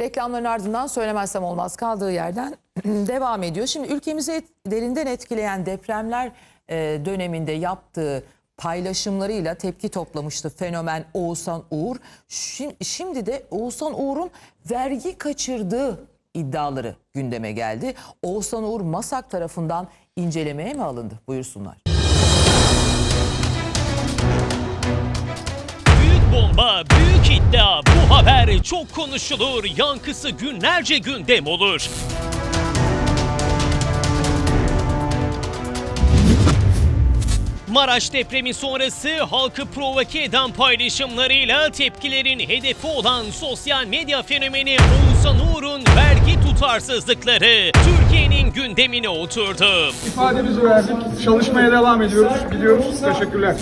Reklamların ardından söylemezsem olmaz kaldığı yerden devam ediyor. Şimdi ülkemizi derinden etkileyen depremler e, döneminde yaptığı paylaşımlarıyla tepki toplamıştı fenomen Oğuzhan Uğur. Şim- Şimdi de Oğuzhan Uğur'un vergi kaçırdığı iddiaları gündeme geldi. Oğuzhan Uğur MASAK tarafından incelemeye mi alındı? Buyursunlar. Büyük bomba, büyük iddia. Haber çok konuşulur. Yankısı günlerce gündem olur. Maraş depremi sonrası halkı provoke eden paylaşımlarıyla tepkilerin hedefi olan sosyal medya fenomeni Oğuzhan Uğur'un vergi tutarsızlıkları Türkiye'nin gündemine oturdu. İfademizi verdik. Çalışmaya devam ediyoruz. Gidiyoruz. Teşekkürler.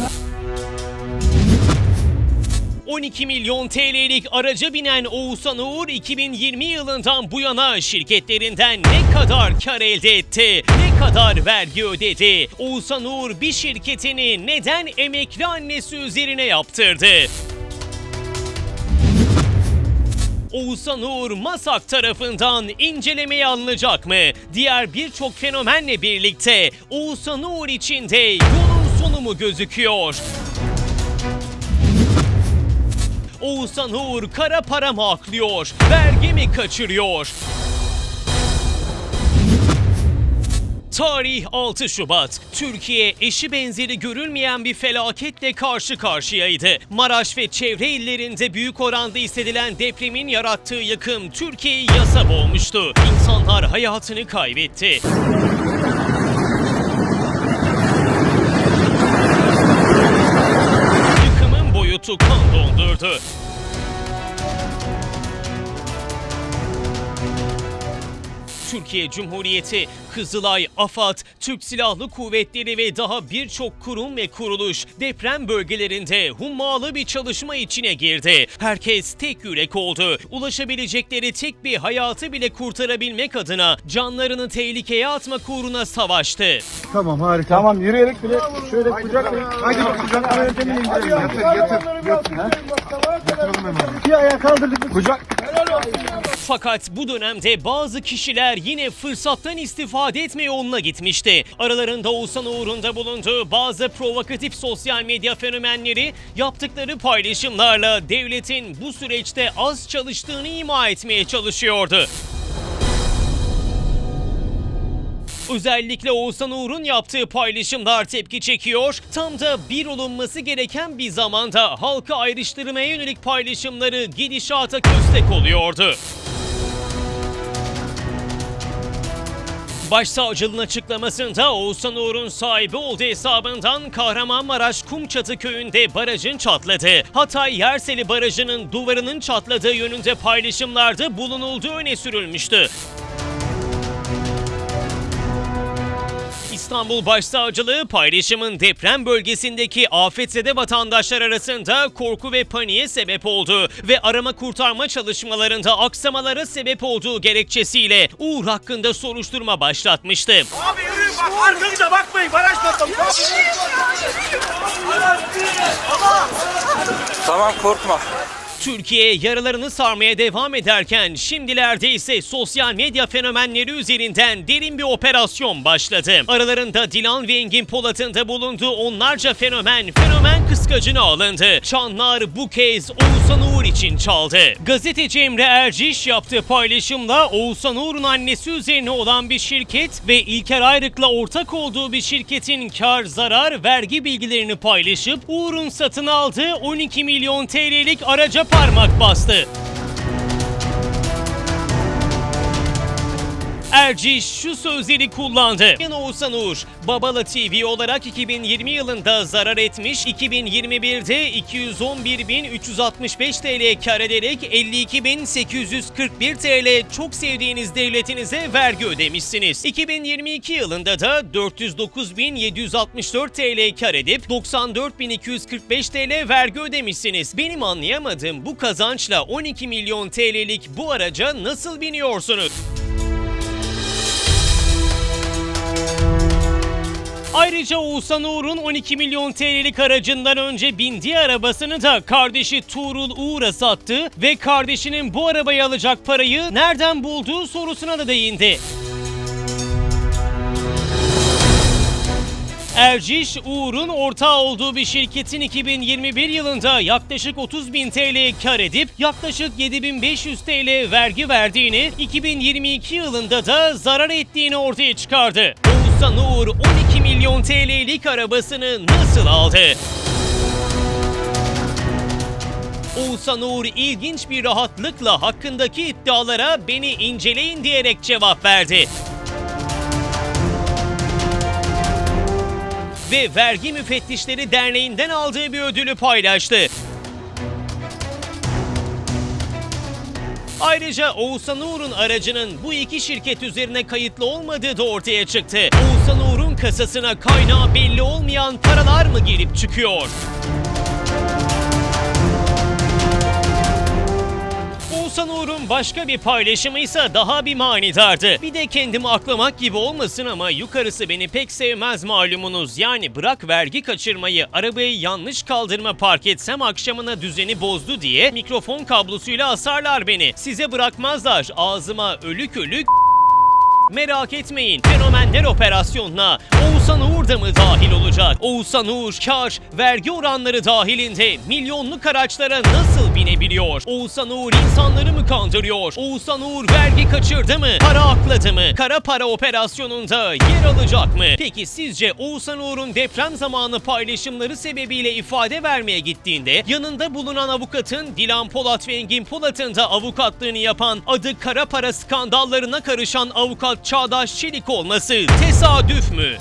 12 milyon TL'lik araca binen Oğuzhan Uğur 2020 yılından bu yana şirketlerinden ne kadar kar elde etti, ne kadar vergi ödedi? Oğuzhan Uğur bir şirketini neden emekli annesi üzerine yaptırdı? Oğuzhan Uğur MASAK tarafından incelemeye alınacak mı? Diğer birçok fenomenle birlikte Oğuzhan Uğur için de yolun sonu mu gözüküyor? Oğuzhan Uğur kara para mı aklıyor? Vergi mi kaçırıyor? Tarih 6 Şubat. Türkiye eşi benzeri görülmeyen bir felaketle karşı karşıyaydı. Maraş ve çevre illerinde büyük oranda hissedilen depremin yarattığı yıkım Türkiye'yi yasa boğmuştu. İnsanlar hayatını kaybetti. Yıkımın boyutu kan 是 Türkiye Cumhuriyeti, Kızılay, AFAD, Türk Silahlı Kuvvetleri ve daha birçok kurum ve kuruluş deprem bölgelerinde hummalı bir çalışma içine girdi. Herkes tek yürek oldu. Ulaşabilecekleri tek bir hayatı bile kurtarabilmek adına canlarını tehlikeye atmak uğruna savaştı. Tamam harika. Tamam yürüyerek bile şöyle kucaklayın. Öteni indirelim. Yatır yatır yatır. ha? Yatıralım hemen. Bir ayağa kaldırdık. Kucak. Fakat bu dönemde bazı kişiler yine fırsattan istifade etme yoluna gitmişti. Aralarında Oğuzhan Uğur'un da bulunduğu bazı provokatif sosyal medya fenomenleri yaptıkları paylaşımlarla devletin bu süreçte az çalıştığını ima etmeye çalışıyordu. Özellikle Oğuzhan Uğur'un yaptığı paylaşımlar tepki çekiyor. Tam da bir olunması gereken bir zamanda halkı ayrıştırmaya yönelik paylaşımları gidişata köstek oluyordu. Başsavcılığın açıklamasında Oğuzhan Uğur'un sahibi olduğu hesabından Kahramanmaraş Kumçatı köyünde barajın çatladı. Hatay Yerseli Barajı'nın duvarının çatladığı yönünde paylaşımlarda bulunulduğu öne sürülmüştü. İstanbul Başsavcılığı paylaşımın deprem bölgesindeki afetzede vatandaşlar arasında korku ve paniğe sebep oldu ve arama kurtarma çalışmalarında aksamalara sebep olduğu gerekçesiyle Uğur hakkında soruşturma başlatmıştı. Abi yürüyün bak arkanıza bakmayın baraj patlamış. Tamam korkma. Türkiye yaralarını sarmaya devam ederken şimdilerde ise sosyal medya fenomenleri üzerinden derin bir operasyon başladı. Aralarında Dilan ve Engin Polat'ın da bulunduğu onlarca fenomen fenomen kıskacına alındı. Çanlar bu kez Oğuzhan Uğur için çaldı. Gazeteci Emre Erciş yaptığı paylaşımla Oğuzhan Uğur'un annesi üzerine olan bir şirket ve İlker Ayrık'la ortak olduğu bir şirketin kar, zarar, vergi bilgilerini paylaşıp Uğur'un satın aldığı 12 milyon TL'lik araca parmak bastı. Erciş şu sözleri kullandı. Oğuzhan Uğur, Babala TV olarak 2020 yılında zarar etmiş, 2021'de 211.365 TL kar ederek 52.841 TL çok sevdiğiniz devletinize vergi ödemişsiniz. 2022 yılında da 409.764 TL kar edip 94.245 TL vergi ödemişsiniz. Benim anlayamadığım bu kazançla 12 milyon TL'lik bu araca nasıl biniyorsunuz? Ayrıca Oğuzhan Uğur'un 12 milyon TL'lik aracından önce bindiği arabasını da kardeşi Tuğrul Uğur'a sattı ve kardeşinin bu arabayı alacak parayı nereden bulduğu sorusuna da değindi. Erciş, Uğur'un ortağı olduğu bir şirketin 2021 yılında yaklaşık 30 bin TL kar edip yaklaşık 7500 TL vergi verdiğini, 2022 yılında da zarar ettiğini ortaya çıkardı. Oğuzhan Uğur 12 milyon TL'lik arabasını nasıl aldı? Oğuzhan Uğur ilginç bir rahatlıkla hakkındaki iddialara beni inceleyin diyerek cevap verdi. ve Vergi Müfettişleri Derneği'nden aldığı bir ödülü paylaştı. Ayrıca Oğuzhan Uğur'un aracının bu iki şirket üzerine kayıtlı olmadığı da ortaya çıktı. Oğuzhan Uğur'un kasasına kaynağı belli olmayan paralar mı girip çıkıyor? Oğuzhan Uğur'un başka bir paylaşımı ise daha bir manidardı. Bir de kendimi aklamak gibi olmasın ama yukarısı beni pek sevmez malumunuz. Yani bırak vergi kaçırmayı, arabayı yanlış kaldırma park etsem akşamına düzeni bozdu diye mikrofon kablosuyla asarlar beni. Size bırakmazlar. Ağzıma ölük ölük Merak etmeyin fenomenler operasyonuna Oğuzhan Uğur da mı dahil olacak? Oğuzhan Uğur kar, vergi oranları dahilinde milyonluk araçlara nasıl binebiliyor? Oğuzhan Uğur insanları mı kandırıyor? Oğuzhan Uğur vergi kaçırdı mı? Para akladı mı? Kara para operasyonunda yer alacak mı? Peki sizce Oğuzhan Uğur'un deprem zamanı paylaşımları sebebiyle ifade vermeye gittiğinde yanında bulunan avukatın Dilan Polat ve Engin Polat'ın da avukatlığını yapan adı kara para skandallarına karışan avukat Çağdaş Çelik olması tesadüf mü?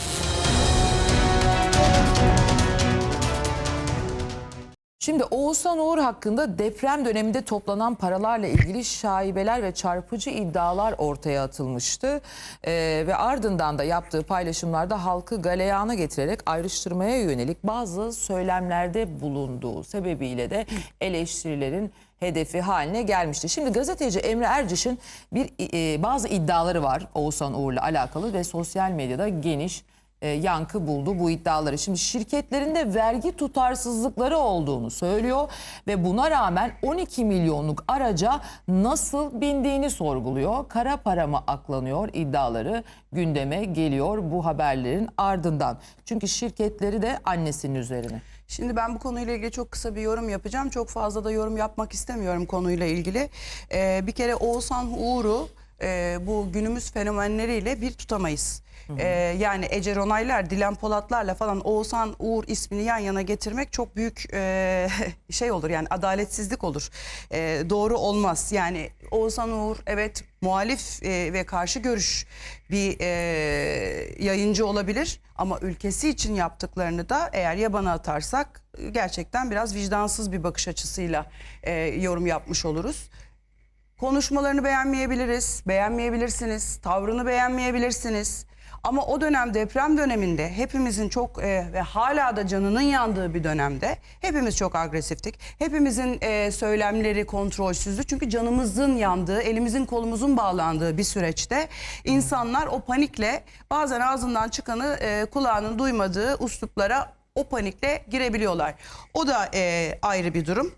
Şimdi Oğuzhan Uğur hakkında deprem döneminde toplanan paralarla ilgili şaibeler ve çarpıcı iddialar ortaya atılmıştı. Ee, ve ardından da yaptığı paylaşımlarda halkı galeyana getirerek ayrıştırmaya yönelik bazı söylemlerde bulunduğu sebebiyle de eleştirilerin hedefi haline gelmişti. Şimdi gazeteci Emre Erciş'in bir e, bazı iddiaları var Oğuzhan Uğur'la alakalı ve sosyal medyada geniş e, yankı buldu bu iddiaları. Şimdi şirketlerinde vergi tutarsızlıkları olduğunu söylüyor ve buna rağmen 12 milyonluk araca nasıl bindiğini sorguluyor. Kara para mı aklanıyor iddiaları gündeme geliyor bu haberlerin ardından. Çünkü şirketleri de annesinin üzerine. Şimdi ben bu konuyla ilgili çok kısa bir yorum yapacağım. Çok fazla da yorum yapmak istemiyorum konuyla ilgili. Ee, bir kere Oğuzhan Uğur'u e, bu günümüz fenomenleriyle bir tutamayız. Ee, yani Ece Ronaylar, Dilan Polatlarla falan Oğuzhan Uğur ismini yan yana getirmek çok büyük e, şey olur yani adaletsizlik olur. E, doğru olmaz. Yani Oğuzhan Uğur evet muhalif e, ve karşı görüş bir e, yayıncı olabilir ama ülkesi için yaptıklarını da eğer yabana atarsak e, gerçekten biraz vicdansız bir bakış açısıyla e, yorum yapmış oluruz. Konuşmalarını beğenmeyebiliriz, beğenmeyebilirsiniz, tavrını beğenmeyebilirsiniz. Ama o dönem deprem döneminde hepimizin çok e, ve hala da canının yandığı bir dönemde hepimiz çok agresiftik. Hepimizin e, söylemleri kontrolsüzdü. Çünkü canımızın yandığı, elimizin kolumuzun bağlandığı bir süreçte insanlar o panikle bazen ağzından çıkanı e, kulağının duymadığı usluplara o panikle girebiliyorlar. O da e, ayrı bir durum.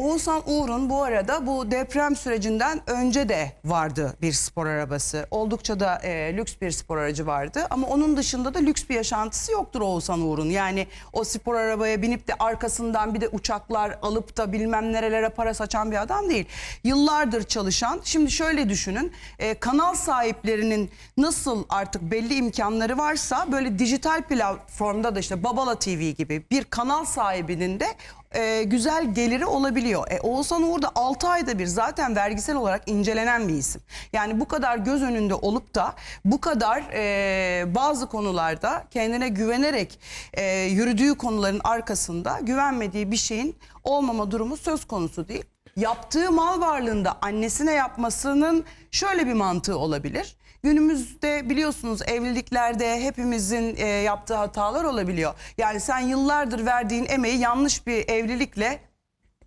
Oğuzhan Uğur'un bu arada bu deprem sürecinden önce de vardı bir spor arabası. Oldukça da e, lüks bir spor aracı vardı ama onun dışında da lüks bir yaşantısı yoktur Oğuzhan Uğur'un. Yani o spor arabaya binip de arkasından bir de uçaklar alıp da bilmem nerelere para saçan bir adam değil. Yıllardır çalışan, şimdi şöyle düşünün e, kanal sahiplerinin nasıl artık belli imkanları varsa böyle dijital platformda da işte Babala TV gibi bir kanal sahibinin de e, güzel geliri olabiliyor. E, Oğuzhan Uğur da 6 ayda bir zaten vergisel olarak incelenen bir isim. Yani bu kadar göz önünde olup da bu kadar e, bazı konularda kendine güvenerek e, yürüdüğü konuların arkasında güvenmediği bir şeyin olmama durumu söz konusu değil. Yaptığı mal varlığında annesine yapmasının şöyle bir mantığı olabilir. Günümüzde biliyorsunuz evliliklerde hepimizin e, yaptığı hatalar olabiliyor. Yani sen yıllardır verdiğin emeği yanlış bir evlilikle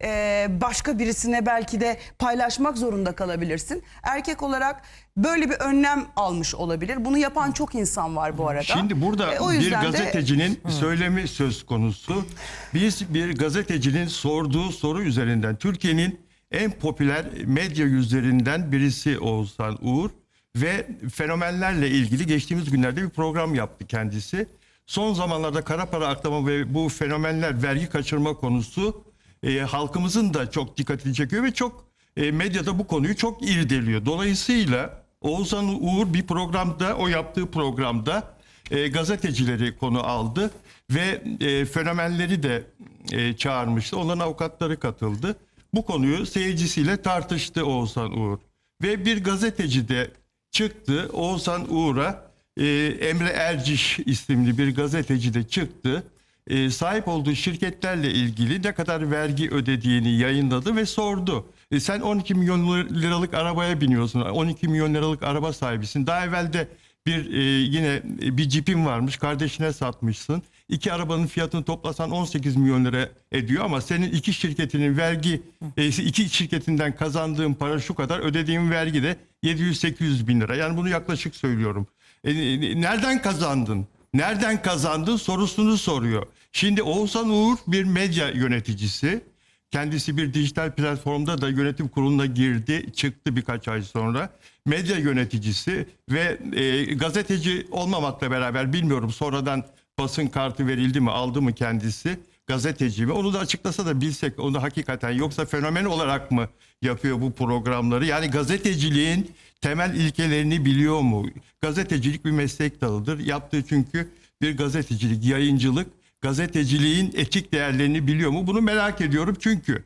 e, başka birisine belki de paylaşmak zorunda kalabilirsin. Erkek olarak böyle bir önlem almış olabilir. Bunu yapan çok insan var bu arada. Şimdi burada E, o bir yüzden de- gazetecinin söylemi söz konusu. Biz bir gazetecinin sorduğu soru üzerinden Türkiye'nin en popüler medya yüzlerinden birisi Oğuzhan Uğur ve fenomenlerle ilgili geçtiğimiz günlerde bir program yaptı kendisi. Son zamanlarda kara para aklama ve bu fenomenler vergi kaçırma konusu e, halkımızın da çok dikkatini çekiyor ve çok e, medyada bu konuyu çok irdeliyor. Dolayısıyla Oğuzhan Uğur bir programda o yaptığı programda e, gazetecileri konu aldı ve e, fenomenleri de e, çağırmıştı. Onların avukatları katıldı. Bu konuyu seyircisiyle tartıştı Oğuzhan Uğur. Ve bir gazeteci de çıktı Oğuzhan Uğur'a e, Emre Erciş isimli bir gazeteci de çıktı. E, sahip olduğu şirketlerle ilgili ne kadar vergi ödediğini yayınladı ve sordu. E, sen 12 milyon liralık arabaya biniyorsun. 12 milyon liralık araba sahibisin. Daha evvel de bir e, yine bir cipin varmış. Kardeşine satmışsın. İki arabanın fiyatını toplasan 18 milyon lira ediyor ama senin iki şirketinin vergi e, iki şirketinden kazandığın para şu kadar ödediğin vergi de 700-800 bin lira. Yani bunu yaklaşık söylüyorum. E, e, nereden kazandın? Nereden kazandın sorusunu soruyor. Şimdi Oğuzhan Uğur bir medya yöneticisi. Kendisi bir dijital platformda da yönetim kuruluna girdi, çıktı birkaç ay sonra. Medya yöneticisi ve e, gazeteci olmamakla beraber bilmiyorum sonradan basın kartı verildi mi, aldı mı kendisi gazeteci mi? Onu da açıklasa da bilsek onu hakikaten yoksa fenomen olarak mı yapıyor bu programları? Yani gazeteciliğin temel ilkelerini biliyor mu? Gazetecilik bir meslek dalıdır. Yaptığı çünkü bir gazetecilik, yayıncılık gazeteciliğin etik değerlerini biliyor mu? Bunu merak ediyorum çünkü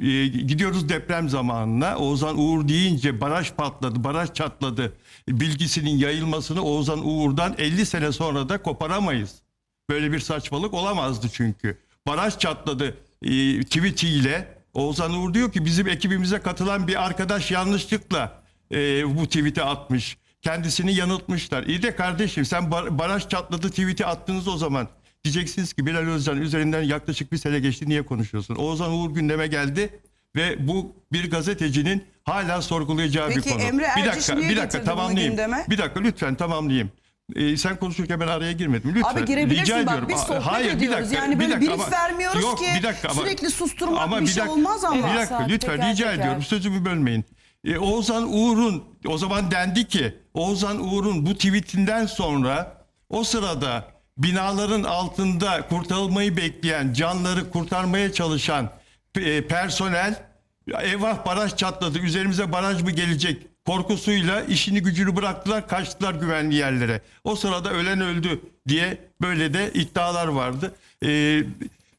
e, gidiyoruz deprem zamanına. Oğuzhan Uğur deyince baraj patladı, baraj çatladı. Bilgisinin yayılmasını Oğuzhan Uğur'dan 50 sene sonra da koparamayız. Böyle bir saçmalık olamazdı çünkü. Baraj çatladı e, tweetiyle. Oğuzhan Uğur diyor ki bizim ekibimize katılan bir arkadaş yanlışlıkla e, bu tweet'i atmış. Kendisini yanıltmışlar. İyi de kardeşim sen bar- baraj çatladı tweet'i attınız o zaman. Diyeceksiniz ki Bilal Özcan üzerinden yaklaşık bir sene geçti niye konuşuyorsun? Oğuzhan Uğur gündeme geldi ve bu bir gazetecinin hala sorgulayacağı Peki bir konu. Emre bir dakika, niye bir dakika tamamlayayım. gündeme? Bir dakika lütfen tamamlayayım. Ee, sen konuşurken ben araya girmedim. Lütfen. Abi girebilirsin Rica bak ediyorum. biz sohbet hayır, bir ediyoruz. dakika, yani bir böyle dakika brief ama- vermiyoruz Yok, ki bir dakika ama- sürekli susturmak ama bir bir şey dakika- olmaz ama. Bir dakika lütfen teker rica teker. ediyorum sözümü bölmeyin. Ee, Oğuzhan Uğur'un o zaman dendi ki Oğuzhan Uğur'un bu tweetinden sonra o sırada binaların altında kurtarılmayı bekleyen canları kurtarmaya çalışan e, personel eyvah baraj çatladı üzerimize baraj mı gelecek korkusuyla işini gücünü bıraktılar kaçtılar güvenli yerlere. O sırada ölen öldü diye böyle de iddialar vardı. Ee,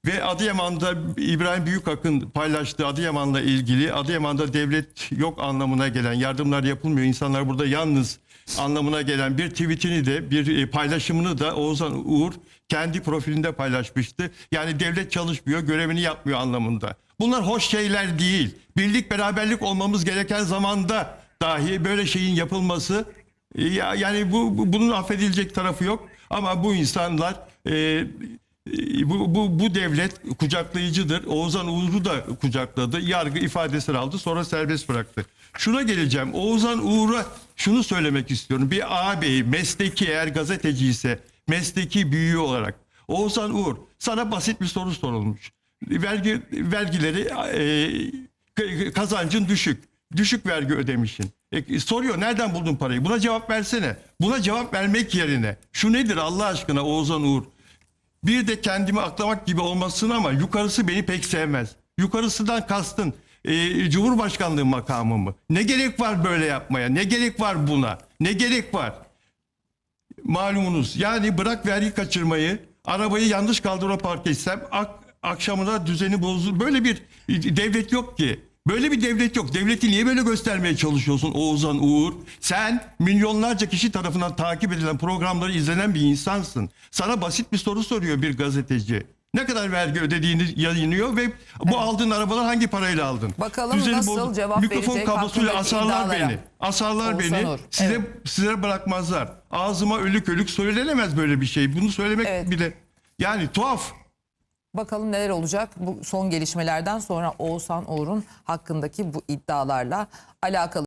ve Adıyaman'da İbrahim Büyükak'ın paylaştığı Adıyaman'la ilgili Adıyaman'da devlet yok anlamına gelen yardımlar yapılmıyor. İnsanlar burada yalnız anlamına gelen bir tweetini de bir e, paylaşımını da Oğuzhan Uğur kendi profilinde paylaşmıştı. Yani devlet çalışmıyor, görevini yapmıyor anlamında. Bunlar hoş şeyler değil. Birlik beraberlik olmamız gereken zamanda dahi böyle şeyin yapılması e, ya yani bu, bu- bunun affedilecek tarafı yok. Ama bu insanlar e, bu, bu, bu devlet kucaklayıcıdır. Oğuzhan Uğur'u da kucakladı. Yargı ifadesini aldı sonra serbest bıraktı. Şuna geleceğim. Oğuzhan Uğur'a şunu söylemek istiyorum. Bir ağabey mesleki eğer gazeteci ise mesleki büyüğü olarak. Oğuzhan Uğur sana basit bir soru sorulmuş. Vergi vergileri e, kazancın düşük. Düşük vergi ödemişsin. E, soruyor nereden buldun parayı? Buna cevap versene. Buna cevap vermek yerine şu nedir Allah aşkına Oğuzhan Uğur? Bir de kendimi aklamak gibi olmasın ama yukarısı beni pek sevmez. Yukarısından kastın e, Cumhurbaşkanlığı makamı mı? Ne gerek var böyle yapmaya? Ne gerek var buna? Ne gerek var? Malumunuz yani bırak vergi kaçırmayı arabayı yanlış kaldırma park etsem ak, akşamına düzeni bozulur. Böyle bir devlet yok ki. Böyle bir devlet yok. Devleti niye böyle göstermeye çalışıyorsun Oğuzhan Uğur? Sen milyonlarca kişi tarafından takip edilen programları izlenen bir insansın. Sana basit bir soru soruyor bir gazeteci. Ne kadar vergi ödediğini yayınlıyor ve bu aldığın arabalar hangi parayla aldın? Bakalım nasıl cevap Mikrofon verecek kablosuyla hakkındaki asarlar iddialara. beni. Asarlar Oğuzhan beni. Uğur, Size evet. size bırakmazlar. Ağzıma ölük ölük söylenemez böyle bir şey. Bunu söylemek Evet. bile yani tuhaf. Bakalım neler olacak bu son gelişmelerden sonra Oğuzhan Uğur'un hakkındaki bu iddialarla alakalı.